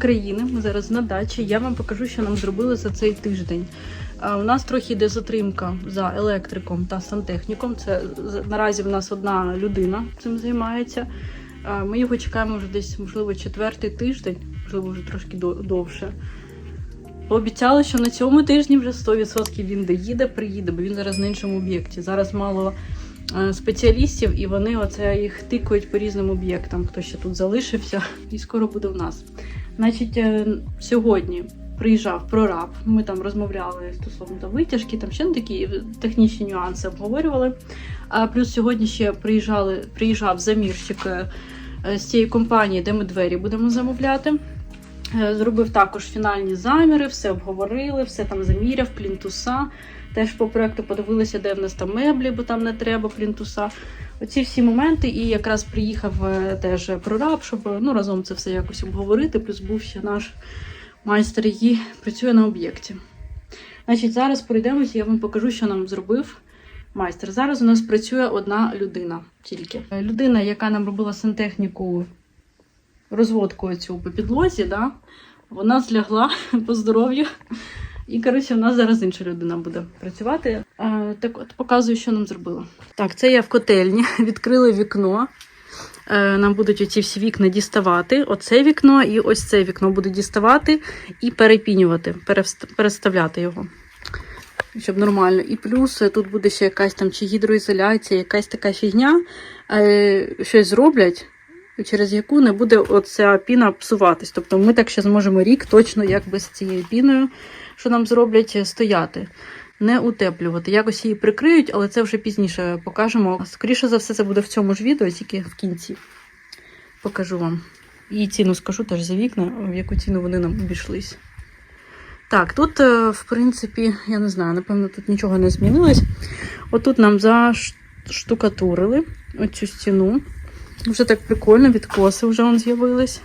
України. Ми зараз на дачі. Я вам покажу, що нам зробили за цей тиждень. У нас трохи йде затримка за електриком та сантехніком. Це наразі в нас одна людина цим займається. Ми його чекаємо вже десь, можливо, четвертий тиждень, можливо, вже трошки довше. Пообіцяли, що на цьому тижні вже 100% він доїде, приїде, бо він зараз на іншому об'єкті. Зараз мало е, спеціалістів, і вони оце їх тикають по різним об'єктам, хто ще тут залишився, і скоро буде в нас. Значить, е, сьогодні приїжджав прораб. Ми там розмовляли стосовно там, витяжки, там ще такі технічні нюанси обговорювали. А плюс сьогодні ще приїжджали, приїжджав замірщик е, е, з цієї компанії, де ми двері будемо замовляти. Зробив також фінальні заміри, все обговорили, все там заміряв, плінтуса. Теж по проекту подивилися, де в нас там меблі, бо там не треба плінтуса. Оці всі моменти, і якраз приїхав е, теж прораб, щоб е, ну, разом це все якось обговорити. Плюс був ще наш майстер, який працює на об'єкті. Значить, зараз пройдемося, я вам покажу, що нам зробив майстер. Зараз у нас працює одна людина тільки. Е, Людина, яка нам робила сантехніку розводку цю по підлозі, да, вона злягла по здоров'ю. І, коротше, в нас зараз інша людина буде працювати. Е, так от показую, що нам зробила. Так, це я в котельні. Відкрили вікно. Е, нам будуть оці всі вікна діставати. Оце вікно і ось це вікно буду діставати і перепінювати, переставляти його. Щоб нормально. І плюс е, тут буде ще якась там чи гідроізоляція, якась така фігня. Е, щось зроблять, через яку не буде оця піна псуватись. Тобто ми так ще зможемо рік точно як без цією піною, що нам зроблять, е, стояти. Не утеплювати. Якось її прикриють, але це вже пізніше покажемо. Скоріше за все, це буде в цьому ж відео, тільки в кінці. Покажу вам. І ціну скажу теж за вікна, в яку ціну вони нам обійшлись. Так, тут, е, в принципі, я не знаю, напевно, тут нічого не змінилось. Отут нам заштукатурили оцю стіну. Вже так прикольно, відкоси вже он з'явились.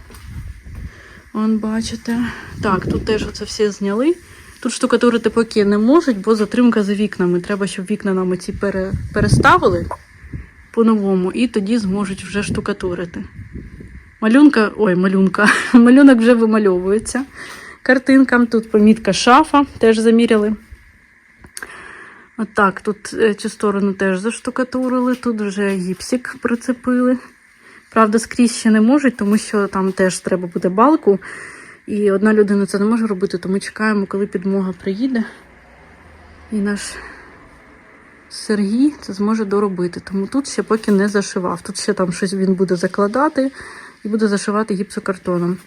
Вон, бачите. Так, тут теж оце все зняли. Тут штукатурити поки не можуть, бо затримка за вікнами. Треба, щоб вікна нам оці пере, переставили по-новому, і тоді зможуть вже штукатурити. Малюнка, ой, малюнка, малюнок вже вимальовується. Картинкам тут помітка шафа, теж заміряли. Отак, тут е, цю сторону теж заштукатурили, тут вже гіпсик прицепили. Правда, скрізь ще не можуть, тому що там теж треба буде балку. І одна людина це не може робити, тому чекаємо, коли підмога приїде. І наш Сергій це зможе доробити. Тому тут ще поки не зашивав. Тут ще там щось він буде закладати і буде зашивати гіпсокартоном.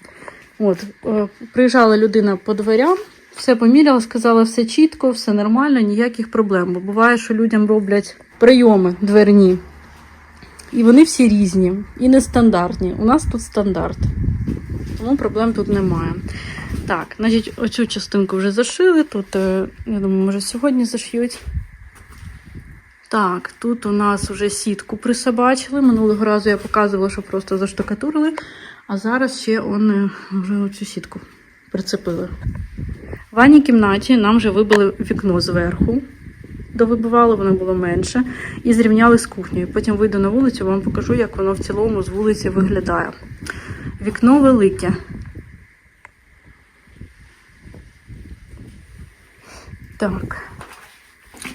От, е, приїжджала людина по дверям, все поміряла, сказала, все чітко, все нормально, ніяких проблем. Бо буває, що людям роблять прийоми дверні. І вони всі різні і нестандартні. У нас тут стандарт. Тому проблем тут немає. Так, значить, оцю частинку вже зашили. Тут, е, я думаю, може сьогодні зашьють. Так, тут у нас вже сітку присобачили. Минулого разу я показувала, що просто заштукатурили. А зараз ще он, е, вже оцю сітку прицепили. В ванній кімнаті нам вже вибили вікно зверху. Довибивали, воно було менше. І зрівняли з кухнею. Потім вийду на вулицю, вам покажу, як воно в цілому з вулиці виглядає. Вікно велике. Так.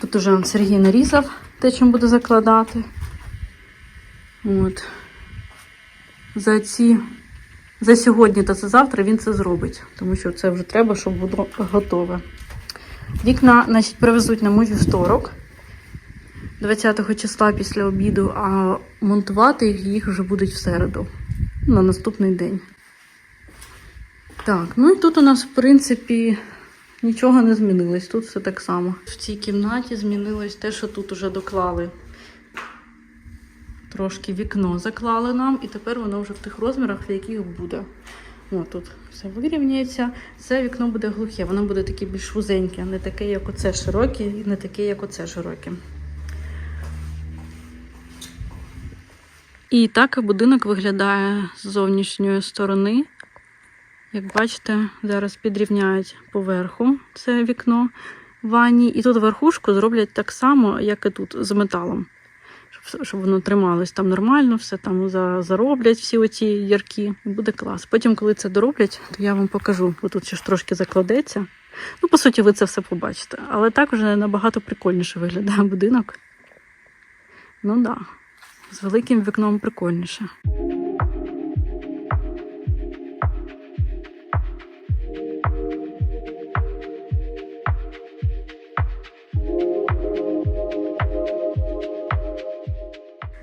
Тут уже Сергій нарізав те, чим буде закладати. От. За ці. За сьогодні та за завтра він це зробить, тому що це вже треба, щоб було готове. Вікна, значить, привезуть нам у вівторок, 20 числа після обіду, а монтувати їх вже будуть в середу, на наступний день. Так, ну і тут у нас, в принципі, нічого не змінилось. Тут все так само. В цій кімнаті змінилось те, що тут уже доклали. Трошки вікно заклали нам, і тепер воно вже в тих розмірах, в яких буде. О, тут все вирівняється. Це вікно буде глухе, воно буде таке більш вузеньке, не таке, як оце широке, і не таке, як оце широке. І так будинок виглядає з зовнішньої сторони. Як бачите, зараз підрівняють поверху це вікно в ванні. І тут верхушку зроблять так само, як і тут, з металом. Щоб воно трималось там нормально, все там зароблять всі оці ярки. Буде клас. Потім, коли це дороблять, то я вам покажу. Бо тут ще ж трошки закладеться. Ну, по суті, ви це все побачите. Але так вже набагато прикольніше виглядає будинок. Ну так. Да. З великим вікном прикольніше.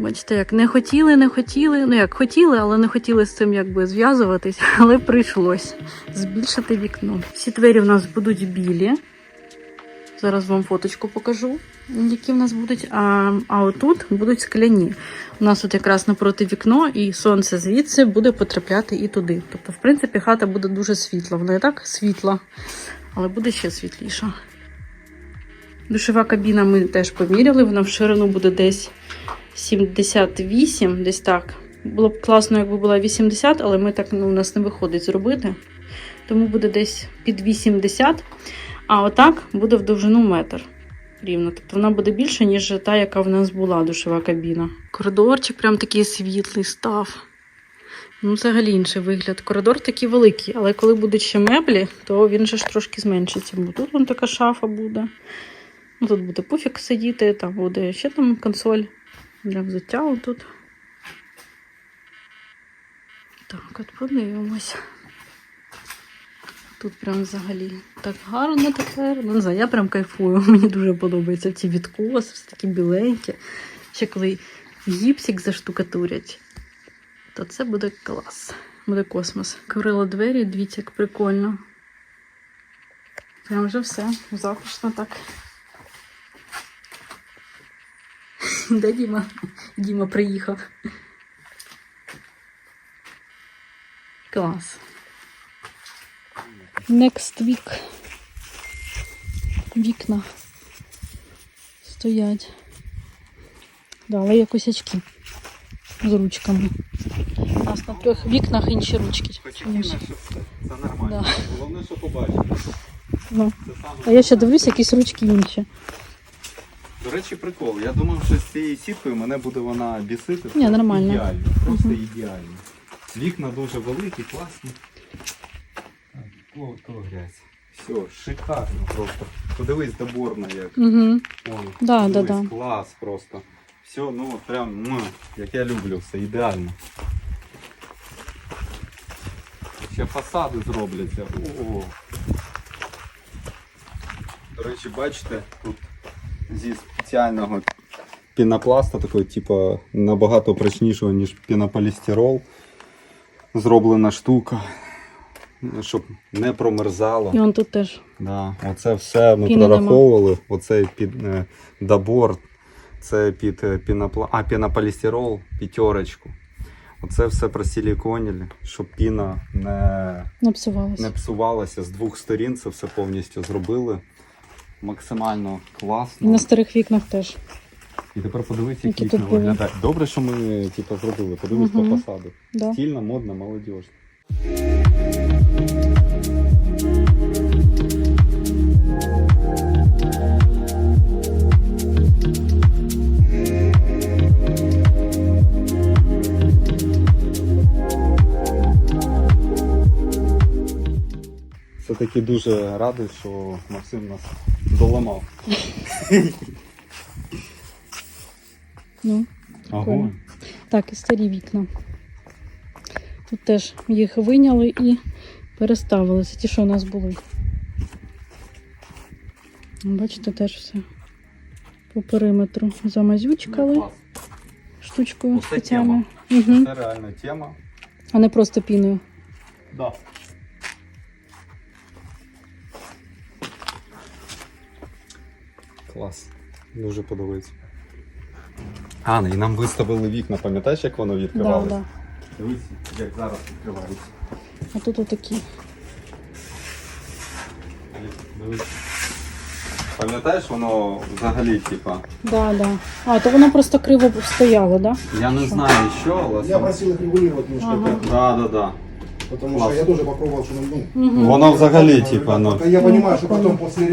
Бачите, як не хотіли, не хотіли. Ну як хотіли, але не хотіли з цим якби зв'язуватись, але прийшлось збільшити вікно. Всі двері в нас будуть білі. Зараз вам фоточку покажу, які в нас будуть. А, а отут будуть скляні. У нас тут якраз напроти вікно, і сонце звідси буде потрапляти і туди. Тобто, в принципі, хата буде дуже світла. Вона і так світла, але буде ще світліша. Душова кабіна ми теж поміряли, вона в ширину буде десь 78, десь так. Було б класно, якби була 80, але ми так ну, у нас не виходить зробити. Тому буде десь під 80. А отак буде в довжину метр. Рівно. Тобто вона буде більше, ніж та, яка в нас була душова кабіна. Коридорчик прям такий світлий став. Ну, взагалі інший вигляд. Коридор такий великий, але коли будуть ще меблі, то він же ж трошки зменшиться. Бо тут вон така шафа буде. Ну, тут буде пуфік сидіти, там буде ще там консоль для взуття тут. Так, от подивимось. Тут прям взагалі так гарно тепер. Ну, не знаю, я прям кайфую. Мені дуже подобаються ці відкоси, все такі біленькі. Ще коли гіпсик заштукатурять, то це буде клас. Буде космос. Курила двері, дивіться, як прикольно. Прям вже все. Затишно так. Де Діма? Діма приїхав. Клас. Next week. Вікна стоять. Да, але є косячки з ручками. У нас на трьох вікнах інші ручки. Почекай, що це нормально. Головне, що побачити. Ну. А я ще дивлюсь, якісь ручки інші. До речі, прикол. Я думав, що з цією сіткою мене буде вона бісити. Ні, Це нормально. Ідеально, просто Мгм. ідеально. Вікна дуже великі, класні. Так, О, то грязь. Все, шикарно просто. Подивись доборно як. Угу. Вон, Да, да, да. Клас просто. Все, ну от прям, м, як я люблю, все ідеально. Ще фасади зробляться. О. До речі, бачите, тут зі спеціального пінопласта, такого, типу, набагато прочнішого, ніж пінополістирол. Зроблена штука, щоб не промерзало. І он тут теж. Да, оце все ми Піни прораховували. Оцей під е, добор, це під е, пінопла... а, пінополістирол, п'ятерочку. Оце все просиліконили, щоб піна не, Напсувалось. не псувалася з двох сторін. Це все повністю зробили. Максимально І класно. на старих вікнах теж. І тепер подивись, Які як вікна виглядають. Добре, що ми типу, зробили. Подивись угу. по фасаду. Да. Стільна, модна, молодіжно. Все-таки дуже радий, що Максим нас доламав. Ну. Огонь. Так, і старі вікна. Тут теж їх виняли і переставили. Це ті, що у нас були. Бачите, теж все по периметру замазючкали штучкою Оце спеціальною. Угу. Це реальна тема. А не просто піною. Да. Клас. Дуже подобається. А, і нам виставили вікна, пам'ятаєш, як воно відкривалося? да. Дивись, як зараз відкривається. А тут отакі. Пам'ятаєш, воно взагалі, типа. Да, да. А, то воно просто криво стояло, да? Я не знаю, що, але. Я просил их регулировать немножко. Ага. Да, да, да. Потому что я тоже попробовал, что ну, Угу. Воно взагалі, типа, ну. Я понимаю, что прикольно. потом после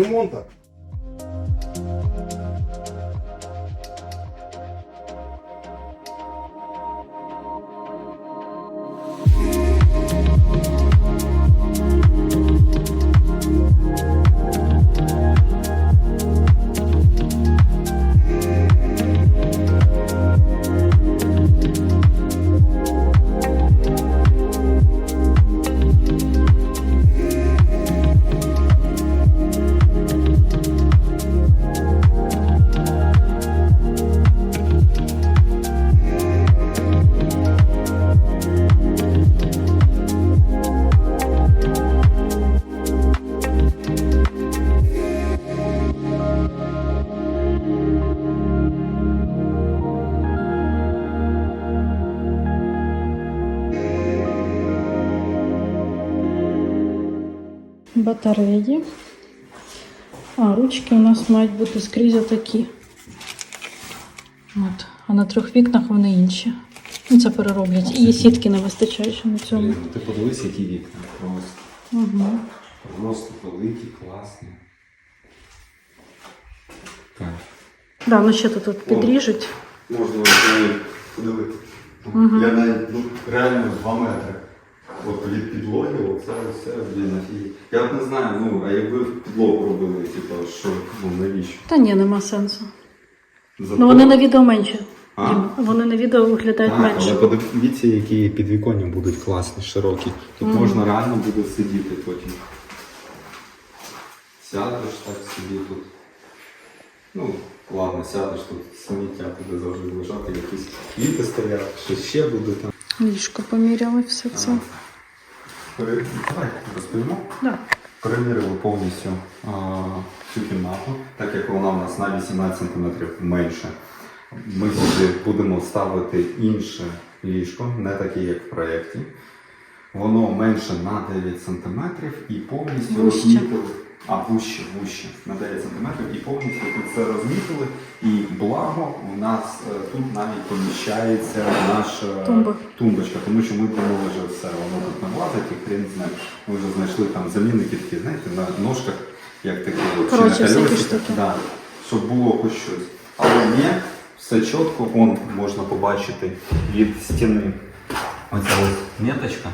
батареї. А, ручки у нас мають бути скрізь такі. От. А на трьох вікнах вони інші. Ну, це перероблять. І сітки не вистачає ще на цьому. Ти подивись, які вікна. Просто, Угу. просто великі, класні. Так. Да, ну ще тут от підріжуть. Можна навіть подивити. Мгм. Я навіть ну, реально 2 метри. От від підлоги, оце все, блін, офігеть. Я от не знаю, ну, а якби в підлогу робили, типу, що, ну навіщо? Та ні, нема сенсу. Зато- Ну вони на відео менші. А? Дім, Вони на відео виглядають Так, менше. але подивіться, які підвіконня будуть класні, широкі. Тут можна реально буде сидіти потім. Сядеш так собі тут. Ну, ладно, сядеш тут, сміття буде завжди лежати, якісь квіти стоять, що ще буде там. Ліжко поміряли все це. Розповімо. Да. Перемірили повністю а, цю кімнату, так як вона у нас на 18 см менше. Ми сюди будемо ставити інше ліжко, не таке, як в проєкті. Воно менше на 9 см і повністю розмітили. А, вуще, вуще на 9 см і повністю тут це розмітили. І благо у нас е, тут навіть поміщається наша Тумба. тумбочка, тому що ми думали, що все, воно тут не влазить, і хрен знає. Ми вже знайшли там замінники такі, знаєте, на ножках, як такі от, чи на всякі колесиках, штуки. Да, щоб було хоч щось. Але ні, все чітко, он можна побачити від стіни. Оця ось меточка.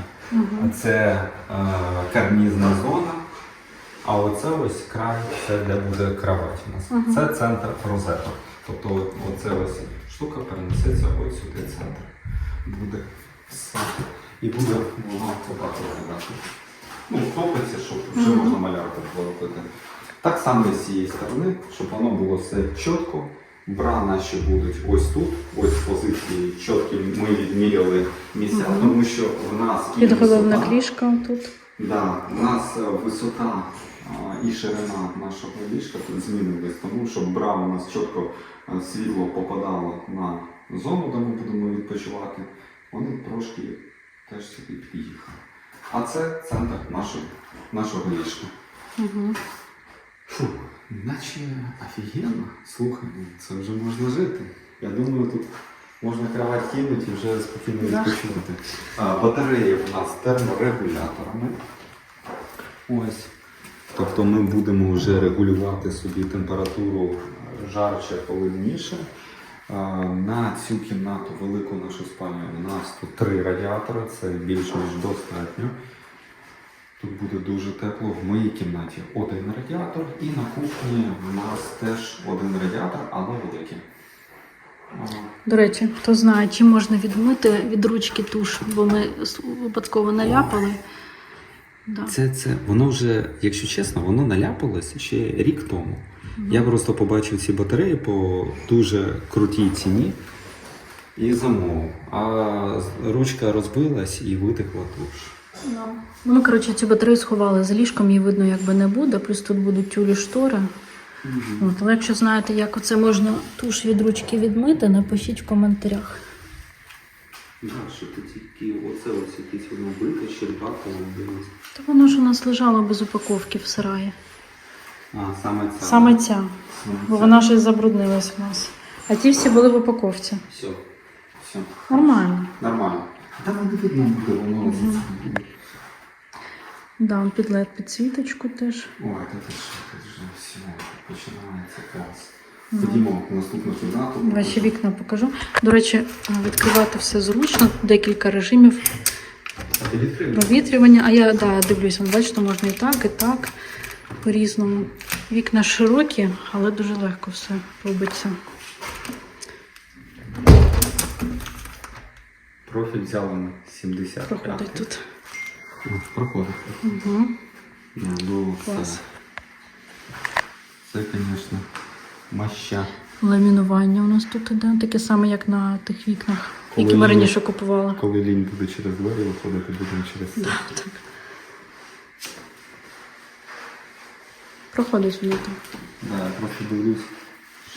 Це е, карнізна зона. А оце ось край, це де буде кровать у нас. Мгм. Це центр розеток. Тобто оце ось штука перенесеться ось сюди центр. Буде все. І буде воно отак виглядати. Ну, топиться, щоб вже Мгм. можна малярку поробити. Так само і з цієї сторони, щоб воно було все чітко. Бра наші будуть ось тут, ось позиції чіткі. Ми відміряли місця, Мгм. тому що в нас Підголовна висота- кліжка тут. Да, у нас е, висота і ширина нашого ліжка тут змінились, тому що бра у нас чітко е, світло попадало на зону, де ми будемо відпочивати. Вони трошки теж сюди під'їхали. А це центр нашого, нашого ліжка. Угу. Фу, наче офігенно. Слухай, ну, це вже можна жити. Я думаю, тут можна кровать кинути і вже спокійно. А, батареї у нас з терморегуляторами. Ось. Тобто ми будемо вже регулювати собі температуру жарче, холодніше. На цю кімнату, велику нашу спальню, у нас тут три радіатори, це більш ніж достатньо. Тут буде дуже тепло. В моїй кімнаті один радіатор, і на кухні в нас теж один радіатор, але великий. До речі, хто знає, чим можна відмити від ручки туш, бо ми випадково наляпали. Да. Це, це воно вже, якщо чесно, воно наляпалось ще рік тому. Я просто побачив ці батареї по дуже крутій ціні і замовив. А ручка розбилась і витекла туш. Ну, Ми, коротше, цю батарею сховали за ліжком, її видно, якби не буде. Плюс тут будуть тюлі штори. От, але якщо знаєте, як оце можна туш від ручки відмити, напишіть в коментарях. Що ти тільки оце ось якісь воно бите, щербати, дивись. Та воно ж у нас лежало без упаковки в сараї. А, саме це. Саме ця, Саме бо це. вона щось забруднилась у нас. А ті всі були в упаковці. Все. Все. Нормально. Нормально. Та не видно буде воно. Мгм. Да, он під LED підсвіточку теж. Ой, ти що, тут вже все, починається клас. Ходімо в наступну кімнату. Ваші вікна покажу. До речі, відкривати все зручно, декілька режимів провітрювання. А я да, дивлюся, бачите, можна і так, і так, по-різному. Вікна широкі, але дуже легко все робиться. Профіль взяли на 70. Проходить тут. Проходить. Угу. Клас. Це, це, звісно, маща. Ламінування у нас тут іде, таке саме, як на тих вікнах, Коли які ми раніше купували. Коли лінь буде через двері виходити, будемо через це. Да, так. Проходить воно там. Да, я просто дивлюсь,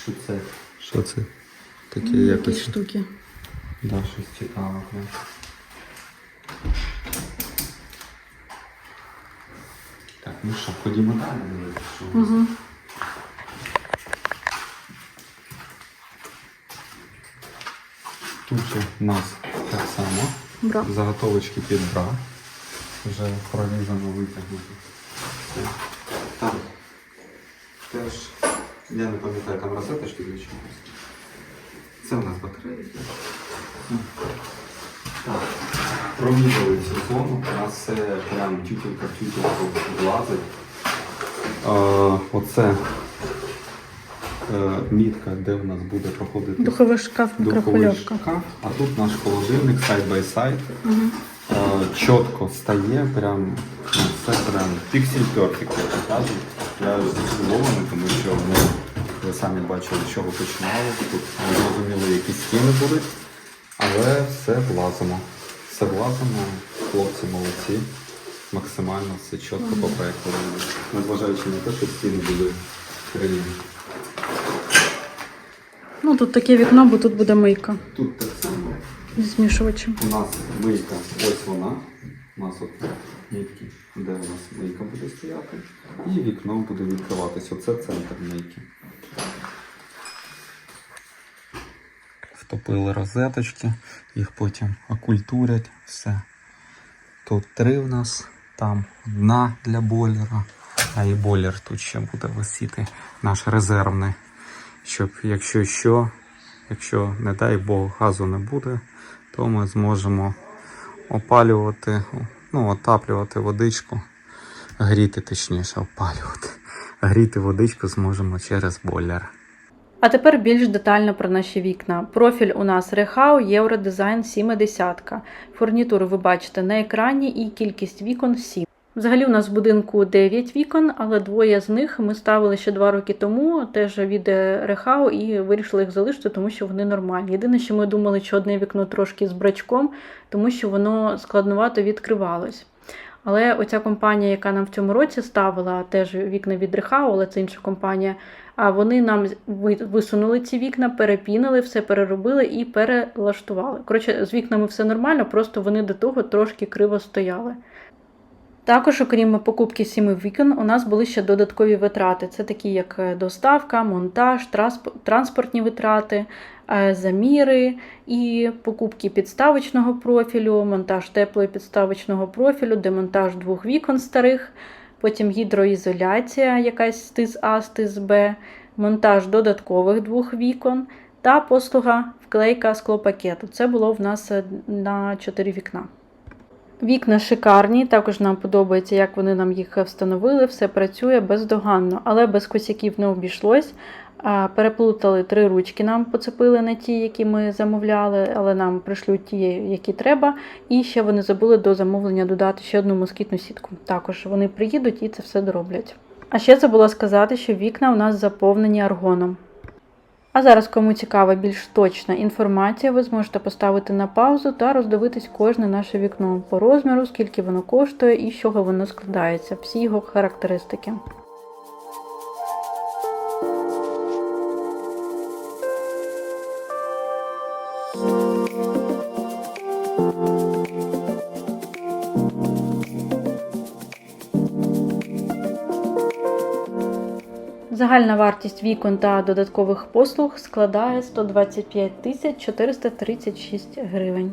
що це. Що це? Таке Ну, якось. Якісь штуки. Да, щось цікаве. Да. Так, ну що, ходімо далі. дивитися, що у нас. Угу. Тут у нас так само Бра. заготовочки під бра. Вже прорізано витягнуто. Там теж, я не пам'ятаю, там розеточки для чогось. Це у нас батареї. Так. Проміряли цю зону, у нас все прям тютелька в тютельку влазить. Е, оце мітка, де у нас буде проходити Духовий шкаф, духовий шкаф, а тут наш холодильник сайд бай сайд. Угу. Е, Чітко стає, прям ну, це прям піксель перфект, як то кажуть. Я здивований, тому що ми, ви самі бачили, з чого починали. Тут не зрозуміло, які стіни будуть, але все влазимо. Все влазимо, хлопці молодці. Максимально все чітко по проекту. Незважаючи на те, що стіни були криві. Ну тут таке вікно, бо тут буде мийка Тут так само. змішувачем. У нас мийка, ось вона. У нас от нитки, де у нас мийка буде стояти. І вікно буде відкриватися. Оце центр мийки. Втопили розеточки, їх потім окультурять, все. Тут три в нас, там одна для бойлера, а і бойлер тут ще буде висіти, наш резервний. Щоб якщо що, якщо, не дай Бог, газу не буде, то ми зможемо опалювати, ну, отаплювати водичку, гріти точніше, опалювати. Гріти водичку зможемо через бойлер. А тепер більш детально про наші вікна. Профіль у нас Рехау Євродизайн 70. Фурнітуру ви бачите на екрані і кількість вікон 7. Взагалі у нас в будинку 9 вікон, але двоє з них ми ставили ще 2 роки тому, теж від Рехау, і вирішили їх залишити, тому що вони нормальні. Єдине, що ми думали, що одне вікно трошки з брачком, тому що воно складновато відкривалось. Але оця компанія, яка нам в цьому році ставила теж вікна від Рехау, але це інша компанія. А вони нам висунули ці вікна, перепінили, все переробили і перелаштували. Коротше, з вікнами все нормально, просто вони до того трошки криво стояли. Також, окрім покупки сіми вікон, у нас були ще додаткові витрати. Це такі, як е, доставка, монтаж, транспортні витрати, е, заміри і покупки підставочного профілю, монтаж теплої підставочного профілю, демонтаж двох вікон старих, потім гідроізоляція, якась стиз А, стиз Б, монтаж додаткових двох вікон та послуга вклейка склопакету. Це було в нас е, на 4 вікна. Вікна шикарні, також нам подобається, як вони нам їх встановили. Все працює бездоганно, але без косяків не обійшлось. Переплутали три ручки, нам поцепили не ті, які ми замовляли, але нам пришлють ті, які треба. І ще вони забули до замовлення додати ще одну москітну сітку. Також вони приїдуть і це все дороблять. А ще забула сказати, що вікна у нас заповнені аргоном. А зараз, кому цікава більш точна інформація, ви зможете поставити на паузу та роздивитись кожне наше вікно по розміру, скільки воно коштує і з чого воно складається, всі його характеристики. Загальна вартість вікон та додаткових послуг складає 125 тисяч 436 гривень.